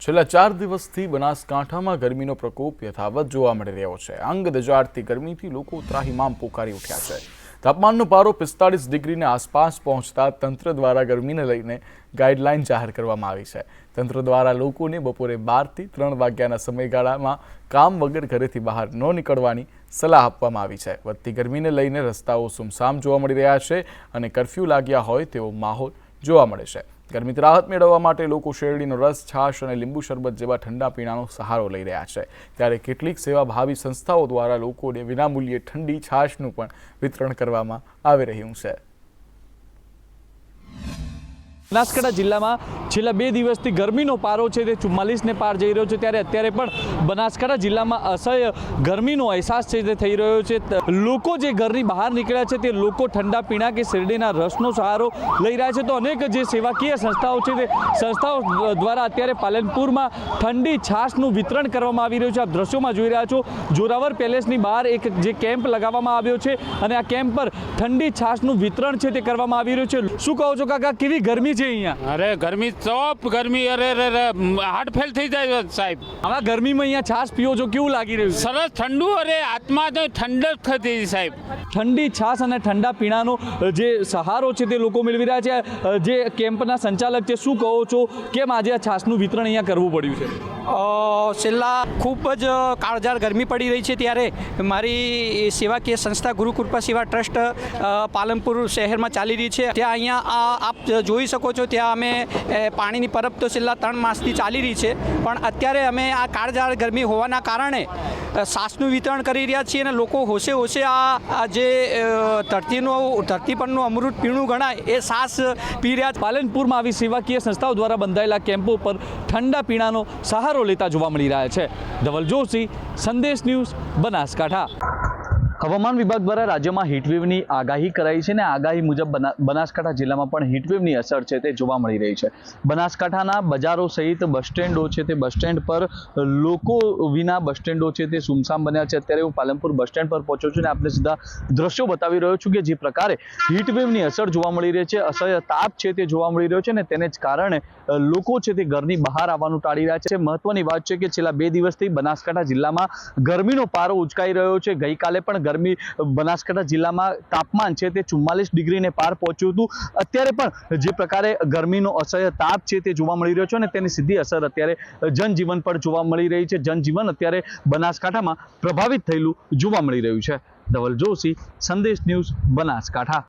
છેલ્લા ચાર દિવસથી બનાસકાંઠામાં ગરમીનો પ્રકોપ યથાવત જોવા મળી રહ્યો છે. અંગ દજાડતી ગરમીથી લોકો ત્રાહિમામ પોકારી ઉઠ્યા છે. તાપમાનનો પારો પિસ્તાળીસ ડિગ્રીને આસપાસ પહોંચતા તંત્ર દ્વારા ગરમીને લઈને ગાઈડલાઇન જાહેર કરવામાં આવી છે. તંત્ર દ્વારા લોકોને બપોરે બારથી ત્રણ વાગ્યાના સમયગાળામાં કામ વગર ઘરેથી બહાર ન નીકળવાની સલાહ આપવામાં આવી છે. વધતી ગરમીને લઈને રસ્તાઓ સુમસામ જોવા મળી રહ્યા છે અને કરફ્યુ લાગ્યા હોય તેવો માહોલ જોવા મળે છે. ગરમીથી રાહત મેળવવા માટે લોકો શેરડીનો રસ, છાશ અને લીંબુ શરબત જેવા ઠંડા પીણાનો સહારો લઈ રહ્યા છે. ત્યારે કેટલીક સેવાભાવી સંસ્થાઓ દ્વારા લોકોને વિનામૂલ્યે ઠંડી છાશનું પણ વિતરણ કરવામાં આવી રહ્યું છે. બનાસકાંઠા જિલ્લામાં છેલ્લા બે દિવસથી ગરમીનો પારો છે, તે ચુમ્માલીસને પાર જઈ રહ્યો છે. ત્યારે અત્યારે પણ બનાસકાંઠા જિલ્લામાં અસહ્ય ગરમીનો અહેસાસ છે, તે થઈ રહ્યો છે. લોકો જે ઘરની બહાર નીકળ્યા છે, તે લોકો ઠંડા પીણા કે શેરડીના રસનો સહારો લઈ રહ્યા છે. તો અનેક જે સેવાકીય સંસ્થાઓ છે, તે સંસ્થાઓ દ્વારા અત્યારે પાલનપુરમાં ઠંડી છાશનું વિતરણ કરવામાં આવી રહ્યું છે. આપ દ્રશ્યોમાં જોઈ રહ્યા છો, જોરાવર પેલેસની બહાર એક જે કેમ્પ લગાવવામાં આવ્યો છે અને આ કેમ્પ પર ઠંડી છાશનું વિતરણ છે, તે કરવામાં આવી રહ્યું છે. શું કહો છો કાકા, કેવી ગરમી છે અહીંયા? અરે ગરમી ચોપ ગરમી અરે અરે અરે હાર્ટ ફેલ થઈ જાય સાહેબ. આવા ગરમીમાં અહીંયા છાશ પીઓ છો કેવું લાગી રહ્યું છે? સરસ ઠંડુ અરે તો ઠંડક થતી સાહેબ. ઠંડી છાશ અને ઠંડા પીણાનો જે સહારો છે તે લોકો મેળવી રહ્યા છે. જે કેમ્પના સંચાલક છે શું કહો છો? કેમ આજે આ છાશનું વિતરણ અહીંયા કરવું પડ્યું છે? છેલ્લા ખૂબ જ કાળજાળ ગરમી પડી રહી છે ત્યારે મારી સેવાકીય સંસ્થા ગુરુકૃપા સેવા ટ્રસ્ટ પાલનપુર શહેરમાં ચાલી રહી છે. ત્યાં અહીંયા આપ જોઈ શકો છો, ત્યાં અમે પાણીની પરબ તો છેલ્લા ત્રણ માસથી ચાલી રહી છે, પણ અત્યારે અમે આ કાળઝાળ ગરમી હોવાના કારણે શ્વાસનું વિતરણ કરી રહ્યા છીએ અને લોકો હોશે હોશે આ જે ધરતીનો ધરતી પરનું અમૃત પીણું ગણાય, એ શ્વાસ પી રહ્યા પાલનપુરમાં આવી સેવાકીય સંસ્થાઓ દ્વારા બંધાયેલા કેમ્પો પર ઠંડા પીણાનો સહારો લેતા જોવા મળી રહ્યા છે. ધવલ જોશી સંદેશ ન્યૂઝ, બનાસકાંઠા. હવામાન વિભાગ દ્વારા રાજ્યમાં હીટવેવની આગાહી કરાઈ છે અને આગાહી મુજબ બના- બનાસકાંઠા જિલ્લામાં પણ હીટવેવની અસર છે તે જોવા મળી રહી છે. બનાસકાંઠાના બજારો સહિત બસ સ્ટેન્ડો છે તે બસ સ્ટેન્ડ પર લોકો વિના બસ સ્ટેન્ડો છે તે સુમસામ બન્યા છે. અત્યારે હું પાલનપુર બસ સ્ટેન્ડ પર પહોંચ્યો છું અને આપણે સીધા દ્રશ્યો બતાવી રહ્યો છું કે જે પ્રકારે હીટવેવની અસર જોવા મળી રહી છે, અસહ્ય તાપ છે તે જોવા મળી રહ્યો છે ને તેને જ કારણે લોકો છે તે ઘરની બહાર આવવાનું ટાળી રહ્યા છે. મહત્વની વાત છે કે છેલ્લા બે દિવસથી બનાસકાંઠા જિલ્લામાં ગરમીનો પારો ઉચકાઈ રહ્યો છે. ગઈકાલે પણ ગરમી બનાસકાંઠા જિલ્લામાં તાપમાન છે તે ચુમ્માલીસ ડિગ્રીને પાર પહોંચ્યું હતું. અત્યારે પણ જે પ્રકારે ગરમીનો અસહ્ય તાપ છે તે જોવા મળી રહ્યો છે અને તેની સીધી અસર અત્યારે જનજીવન પર જોવા મળી રહી છે. જનજીવન અત્યારે બનાસકાંઠામાં પ્રભાવિત થયેલું જોવા મળી રહ્યું છે. ધવલ જોશી સંદેશ ન્યૂઝ બનાસકાંઠા.